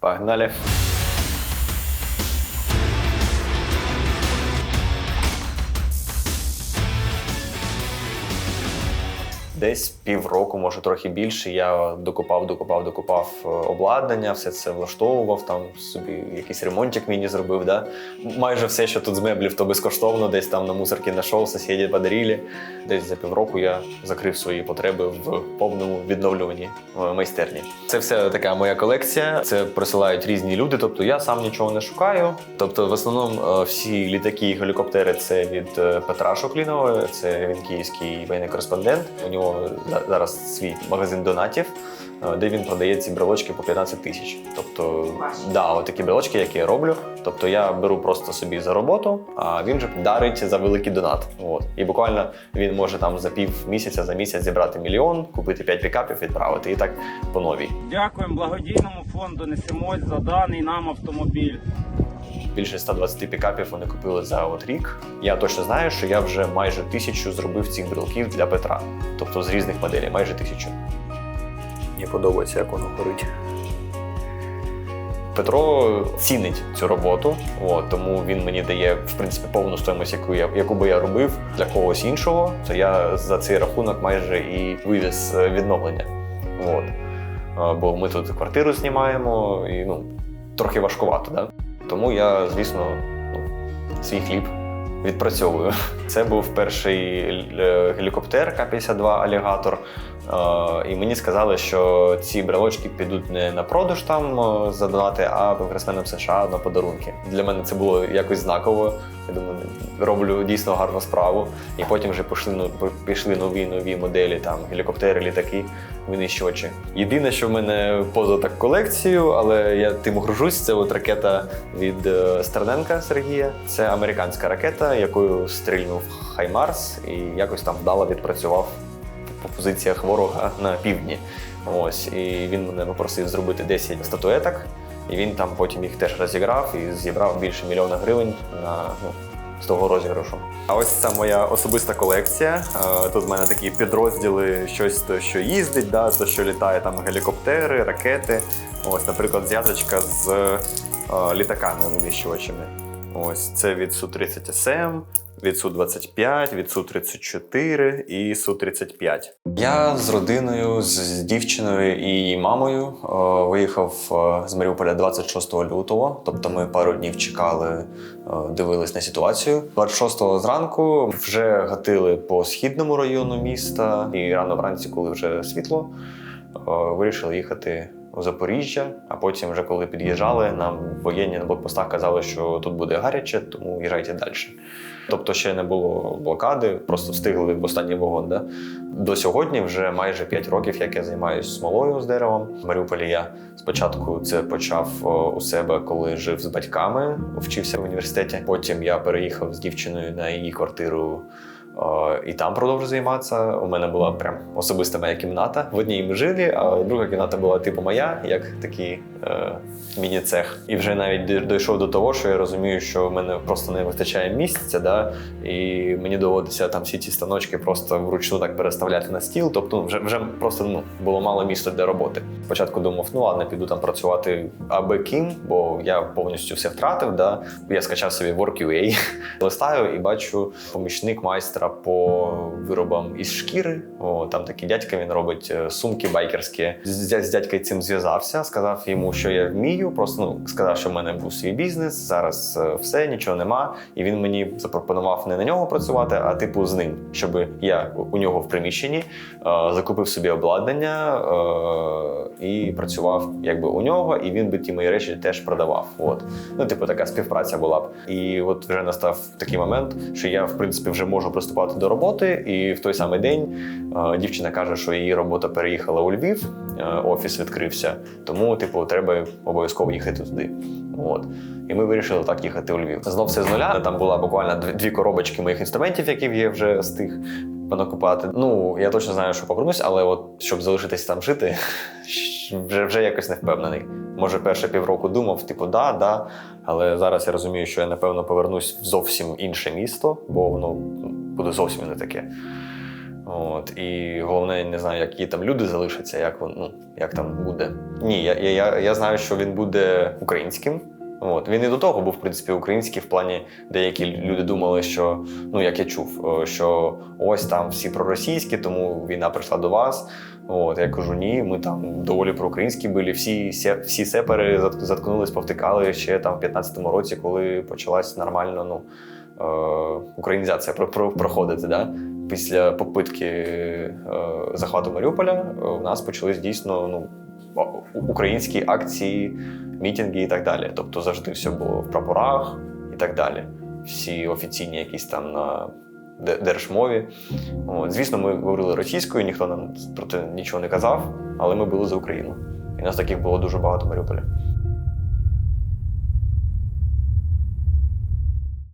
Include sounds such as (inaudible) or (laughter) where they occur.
Погнали. Десь півроку, може трохи більше. Я докупав, докупав, докупав е, обладнання, все це влаштовував, там собі якийсь ремонтик міні зробив. Да? Майже все, що тут з меблів, то безкоштовно, десь там на мусорці знайшов, сусіді подарили. Десь за півроку я закрив свої потреби в повному відновлюванні майстерні. Це все така моя колекція. Це присилають різні люди. Тобто я сам нічого не шукаю. Тобто, в основному е, всі літаки і гелікоптери це від е, Петра Шоклінова, це він київський воєнний кореспондент. У нього за- зараз свій магазин донатів. е, Де він продає ці брелочки по 15 тисяч. Тобто, да, от такі брелочки, які я роблю. Тобто я беру просто собі за роботу, а він же дарить за великий донат. От. І буквально він може там за пів місяця, за місяць зібрати мільйон, купити 5 пікапів, відправити і так по новій. Дякуємо благодійному фонду Несемось за даний нам автомобіль. Більше 120 пікапів вони купили за от рік. Я точно знаю, що я вже майже тисячу зробив цих брелків для Петра. Тобто з різних моделей, майже тисячу. Мені подобається, як воно горить. Петро цінить цю роботу, от, тому він мені дає в принципі повну стоїмость, яку я яку би я робив для когось іншого. То я за цей рахунок майже і вивіз е, відновлення. От. Е, Бо ми тут квартиру знімаємо, і ну, трохи важкувато, да? Тому я, звісно, ну, свій хліб відпрацьовую. (laughs) Це був перший е, гелікоптер К-52 алігатор. Е, І мені сказали, що ці брелочки підуть не на продаж там е, за донати, а конгресменам США на подарунки. Для мене це було якось знаково. Я думаю, роблю дійсно гарну справу. І потім вже пішли, ну, пішли нові нові моделі, там гелікоптери, літаки, винищувачі. Єдине, що в мене поза так колекцією, але я тим горжусь, це от ракета від е, Стерненка Сергія. Це американська ракета, якою стрільнув Хаймарс, і якось там вдало відпрацював по позиціях ворога на півдні. Ось і він мене попросив зробити 10 статуеток. І він там потім їх теж розіграв і зібрав більше мільйона гривень на ну, з того розіграшу. А ось це моя особиста колекція. Е, Тут в мене такі підрозділи, щось то, що їздить, да, то, що літає там гелікоптери, ракети. Ось, наприклад, зв'язочка з е, літаками винищувачами. Ось це від Су-30 СМ, від Су-25, від Су-34 і Су-35. Я з родиною, з, дівчиною і її мамою е, виїхав е, з Маріуполя 26 лютого. Тобто ми пару днів чекали, е, дивились на ситуацію. 26 зранку вже гатили по східному району міста, і рано вранці, коли вже світло, вирішили їхати у Запоріжжя. А потім, вже коли під'їжджали, нам воєнні на блокпостах казали, що тут буде гаряче, тому їжджайте далі. Тобто ще не було блокади, просто встигли в останній вагон. Да? До сьогодні вже майже 5 років, як я займаюся смолою з деревом. В Маріуполі я спочатку це почав у себе, коли жив з батьками, вчився в університеті. Потім я переїхав з дівчиною на її квартиру. О, І там продовжив займатися. У мене була прям особиста моя кімната. В одній ми жили, а друга кімната була типу моя, як такий е, міні-цех. І вже навіть дійшов до того, що я розумію, що в мене просто не вистачає місця, да? і мені доводиться там всі ці станочки просто вручну так переставляти на стіл. Тобто ну, вже, вже просто ну, було мало місця для роботи. Спочатку думав, ну ладно, піду там працювати аби ким, бо я повністю все втратив. Да? Я скачав собі Work.ua, (laughs) листаю і бачу помічник майстра по виробам із шкіри. О, там такий дядька він робить е, сумки байкерські. З, з, дядькою цим зв'язався, сказав йому, що я вмію. Просто ну сказав, що в мене був свій бізнес. Зараз е, все, нічого нема. І він мені запропонував не на нього працювати, а типу з ним, щоб я у- нього в приміщенні е, закупив собі обладнання е, і працював якби у нього, і він би ті мої речі теж продавав. От. Ну, типу, така співпраця була б. І от вже настав такий момент, що я, в принципі, вже можу приступати до роботи. І в той самий день е, дівчина каже, що її робота переїхала у Львів, е, офіс відкрився. Тому, типу, треба обов'язково їхати туди. От. І ми вирішили так їхати у Львів. Знов все з нуля. Там була буквально дві- коробочки моїх інструментів, які я вже встиг понакупати. Ну, я точно знаю, що повернусь, але от щоб залишитись там жити, (laughs) вже, вже якось не впевнений. Може, перше півроку думав, типу, да, да. Але зараз я розумію, що я напевно повернусь в зовсім інше місто, бо воно буде зовсім не таке. От, і головне, не знаю, які там люди залишаться, як, ну, як там буде. Ні, я, я, я, знаю, що він буде українським. От. Він і до того був, в принципі, український в плані, деякі люди думали, що, ну як я чув, е, що ось там всі проросійські, тому війна прийшла до вас. От, я кажу, ні, ми там доволі проукраїнські були, всі, всі сепари заткнулись, повтикали ще там в 15-му році, коли почалась нормально ну, українізація про, про, проходити. Да? Після попитки е, захвату Маріуполя е, у нас почались дійсно ну, українські акції, мітинги і так далі. Тобто завжди все було в прапорах і так далі. Всі офіційні якісь там на держмові. От. Звісно, ми говорили російською, ніхто нам про це нічого не казав, але ми були за Україну. І нас таких було дуже багато в Маріуполі.